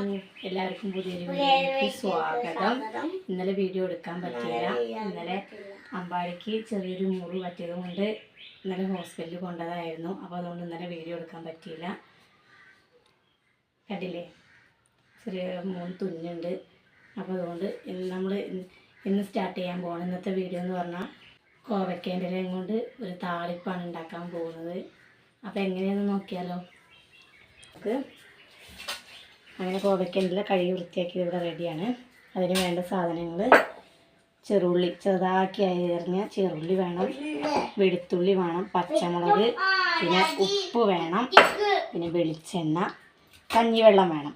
എല്ലാവർക്കും പുതിയൊരു വീഡിയോയിലേക്ക് സ്വാഗതം. ഇന്നലെ വീഡിയോ എടുക്കാൻ പറ്റിയില്ല. ഇന്നലെ അമ്പാടിക്ക് ചെറിയൊരു മുറി പറ്റിയത് കൊണ്ട് ഇന്നലെ ഹോസ്പിറ്റലിൽ കൊണ്ടതായിരുന്നു. അപ്പോൾ അതുകൊണ്ട് ഇന്നലെ വീഡിയോ എടുക്കാൻ പറ്റിയില്ല. കണ്ടില്ലേ? ചെറിയ മൂന്ന് തുന്നുണ്ട് അപ്പോൾ അതുകൊണ്ട് നമ്മൾ ഇന്ന് സ്റ്റാർട്ട് ചെയ്യാൻ പോകണം ഇന്നത്തെ വീഡിയോ എന്ന് പറഞ്ഞാൽ കോവയ്ക്കേന്റെ ഇലയും കൊണ്ട് ഒരു താളിപ്പാണ് ഉണ്ടാക്കാൻ പോകുന്നത്. അപ്പോൾ എങ്ങനെയാണെന്ന് നോക്കിയാലോ? നമുക്ക് അങ്ങനെ കോവയ്ക്കന്റെ കഴുകി വൃത്തിയാക്കിയത് ഇവിടെ റെഡിയാണ്. അതിന് വേണ്ട സാധനങ്ങൾ ചെറുള്ളി ചെറുതാക്കി അരിഞ്ഞ ചെറുള്ളി വേണം വെളുത്തുള്ളി വേണം പച്ചമുളക് പിന്നെ ഉപ്പ് വേണം പിന്നെ വെളിച്ചെണ്ണ കഞ്ഞിവെള്ളം വേണം.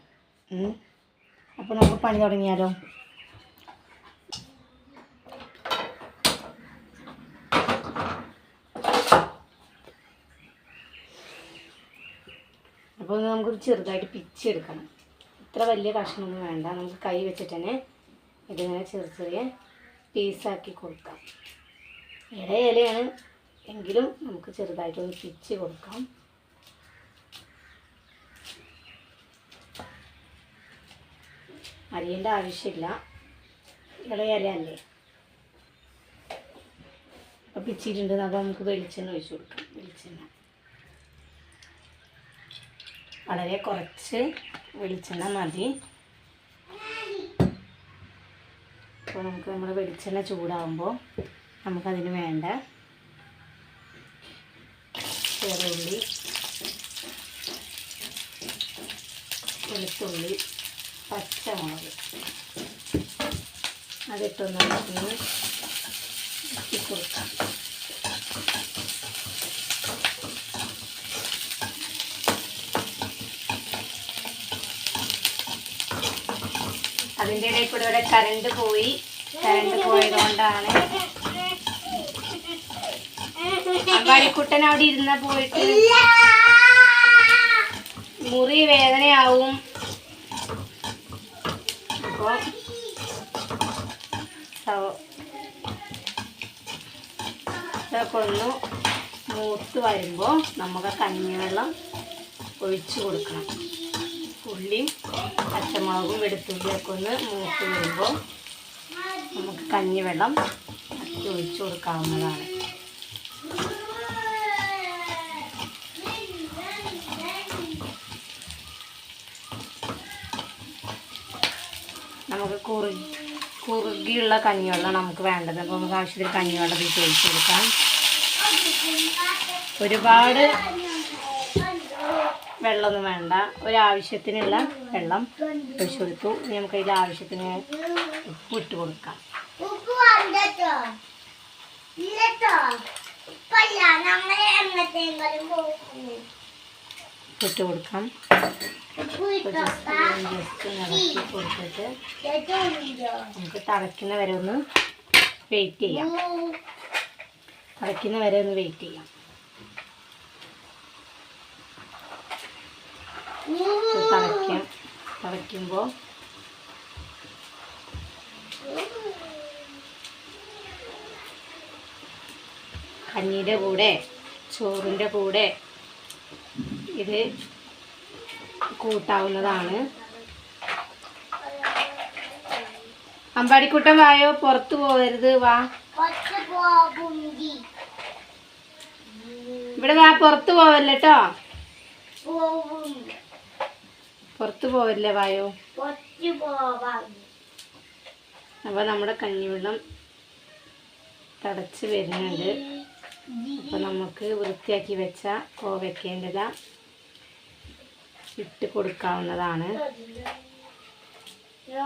അപ്പോൾ നമുക്ക് പണി തുടങ്ങിയാലോ? അപ്പോൾ നമുക്ക് ചെറുതായിട്ട് പിച്ചെടുക്കണം. ഇത്ര വലിയ കഷ്ണമൊന്നും വേണ്ട. നമുക്ക് കൈ വെച്ചിട്ട് തന്നെ ഇതിങ്ങനെ ചെറിയ ചെറിയ പീസാക്കി കൊടുക്കാം. ഇട ഇലയാണ് എങ്കിലും നമുക്ക് ചെറുതായിട്ടൊന്ന് പിച്ച് കൊടുക്കാം. അരിയേണ്ട ആവശ്യമില്ല. ഇളയ ഇല അല്ലേ അപ്പോൾ പിച്ചിട്ടുണ്ട് അപ്പോൾ നമുക്ക് വെളിച്ചെണ്ണ ഒഴിച്ചു കൊടുക്കാം. വെളിച്ചെണ്ണ. വളരെ കുറച്ച് വെളിച്ചെണ്ണ മതി. അപ്പോൾ നമുക്ക് നമ്മുടെ വെളിച്ചെണ്ണ ചൂടാകുമ്പോൾ നമുക്കതിന് വേണ്ട ചെറുള്ളി വെളുത്തുള്ളി പച്ചമുളക്. അതിട്ടൊന്ന് ഇളക്കി കൊടുക്കാം. അതിന്റെ ഇടയിൽ കൂടെ ഇവിടെ കറണ്ട് പോയി. കറണ്ട് പോയതുകൊണ്ടാണ് അമ്പാടിക്കുട്ടൻ അവിടെ ഇരുന്ന പോയിട്ട് മുറി വേദനയാവും. ഒന്ന് മൂത്ത് വരുമ്പോൾ നമുക്ക് കഞ്ഞിവെള്ളം ഒഴിച്ചു കൊടുക്കണം. ഉള്ളിയും പച്ചമുളകും വെളുത്തുള്ളിയൊക്കെ ഒന്ന് മൂത്ത് വരുമ്പോൾ നമുക്ക് കഞ്ഞിവെള്ളം അത്തി ഒഴിച്ചു കൊടുക്കാവുന്നതാണ്. നമുക്ക് കുറു കുറുകിയുള്ള കഞ്ഞിവെള്ളം നമുക്ക് വേണ്ടത്. അപ്പോൾ നമുക്ക് ആവശ്യത്തിൽ കഞ്ഞിവെള്ളം ഇതിൽ ഒഴിച്ചു കൊടുക്കാം. ഒരുപാട് വെള്ളമൊന്നും വേണ്ട. ഒരാവശ്യത്തിനുള്ള വെള്ളം ഒഴിച്ചു കൊടുത്തു. ഇനി നമുക്ക് അതിൽ ആവശ്യത്തിന് ഉപ്പ് ഇട്ട് കൊടുക്കാം. ഇട്ട് കൊടുക്കാം. കൊടുത്തിട്ട് നമുക്ക് തറയ്ക്കുന്ന വരെ ഒന്ന് വെയിറ്റ് ചെയ്യാം. തറയ്ക്കുന്ന വരെ ഒന്ന് വെയിറ്റ് ചെയ്യാം. തിളയ്ക്കാം തിളയ്ക്കുമ്പോൾ കഞ്ഞിയുടെ കൂടെ ചോറിന്റെ കൂടെ ഇത് കൂട്ടാവുന്നതാണ്. അമ്പാടിക്കൂട്ടം വായോ പുറത്തു പോകരുത് വാ. ഇവിടെ വാ പുറത്തു പോവല്ലോ കേട്ടോ പുറത്ത് പോവല്ലേ വായോ? അപ്പൊ പോവാം. അപ്പോൾ നമ്മുടെ കഞ്ഞിവെള്ളം തടച്ച് വരുന്നുണ്ട് അപ്പോൾ നമുക്ക് വൃത്തിയാക്കി വെച്ച കോവയ്ക്കേണ്ടത ഇട്ട് കൊടുക്കാവുന്നതാണ്. അപ്പോ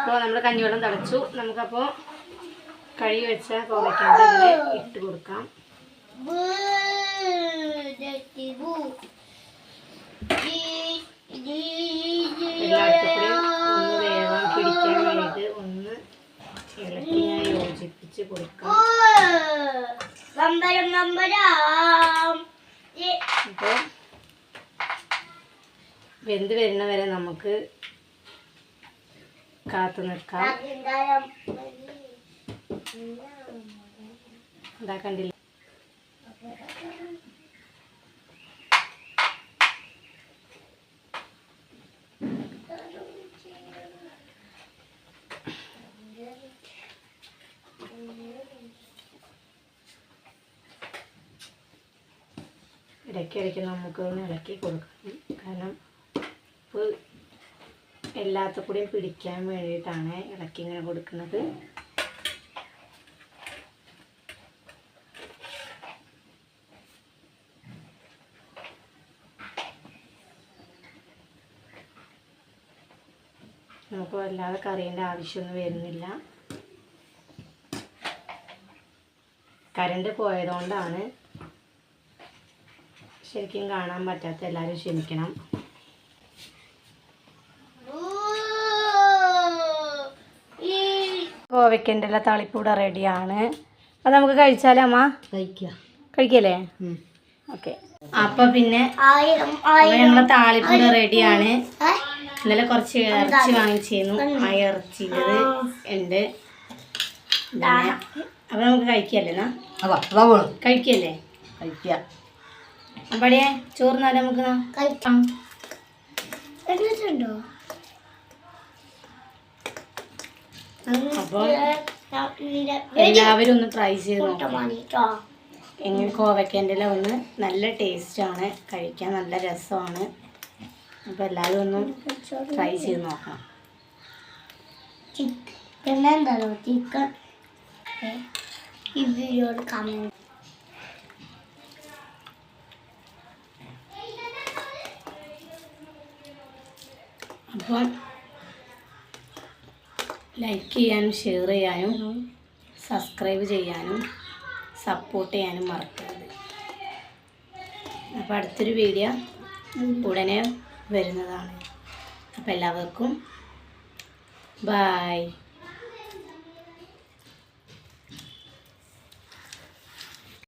അപ്പോൾ നമ്മുടെ കഞ്ഞിവെള്ളം തടച്ചു. നമുക്കപ്പോൾ കഴുകി വെച്ച കോവയ്ക്കേണ്ടത് ഇട്ട് കൊടുക്കാം. കൊടുക്കാം. അപ്പോൾ വെന്ത് വരുന്ന വരെ നമുക്ക് കാത്തു നിൽക്കാം. ഇതാ കണ്ടില്ല ഇടയ്ക്ക് ഇടയ്ക്ക് നമുക്ക് ഒന്ന് ഇളക്കി കൊടുക്കണം കാരണം ഉപ്പ് എല്ലാത്ത കൂടിയും പിടിക്കാൻ വേണ്ടിയിട്ടാണ് ഇളക്കി ഇങ്ങനെ കൊടുക്കുന്നത്. നമുക്ക് വല്ലാതെ കറിയേണ്ട ആവശ്യമൊന്നും വരുന്നില്ല. കറണ്ട് പോയതുകൊണ്ടാണ് ശരിക്കും കാണാൻ പറ്റാത്ത എല്ലാവരും ക്ഷമിക്കണം. കോവയ്ക്കന്റെ എല്ലാം തളിപ്പൂടെ റെഡിയാണ്. അത് നമുക്ക് കഴിച്ചാലേ അമ്മ? കഴിക്കുക കഴിക്കല്ലേ? ഓക്കെ. അപ്പൊ പിന്നെ ഞങ്ങളെ താളിപ്പൂടെ റെഡിയാണ്? ഇന്നലെ കുറച്ച് ഇറച്ചി വാങ്ങിച്ചിരുന്നു. ആ. ഇറച്ചിന്റെത് ഉണ്ട്. അപ്പൊ നമുക്ക് കഴിക്കല്ലേ കഴിക്കല്ലേ? കഴിക്കുക അപ്പടിയെ ചോറിനാലോ നമുക്ക്? കഴിക്കാം. എന്നിട്ടുണ്ടോ അപ്പോൾ എല്ലാവരും ഒന്ന് ട്രൈ ചെയ്ത് നോക്കാം. എങ്ങനെ കോവയ്ക്കേന്റെ ഒന്ന് നല്ല ടേസ്റ്റാണ് കഴിക്കാൻ നല്ല രസമാണ്. അപ്പോൾ എല്ലാവരും ഒന്ന് ട്രൈ ചെയ്ത് നോക്കാം. ചിക്കൻ എന്താണോ? ചിക്കൻ. ഈ വീഡിയോട് കമന്റ് അപ്പോൾ ലൈക്ക് ചെയ്യാനും ഷെയർ ചെയ്യാനും സബ്സ്ക്രൈബ് ചെയ്യാനും സപ്പോർട്ട് ചെയ്യാനും മറക്കരുത്. അപ്പോൾ അടുത്തൊരു വീഡിയോ ഉടനെ വരുന്നതാണ്. അപ്പോൾ എല്ലാവർക്കും ബായ്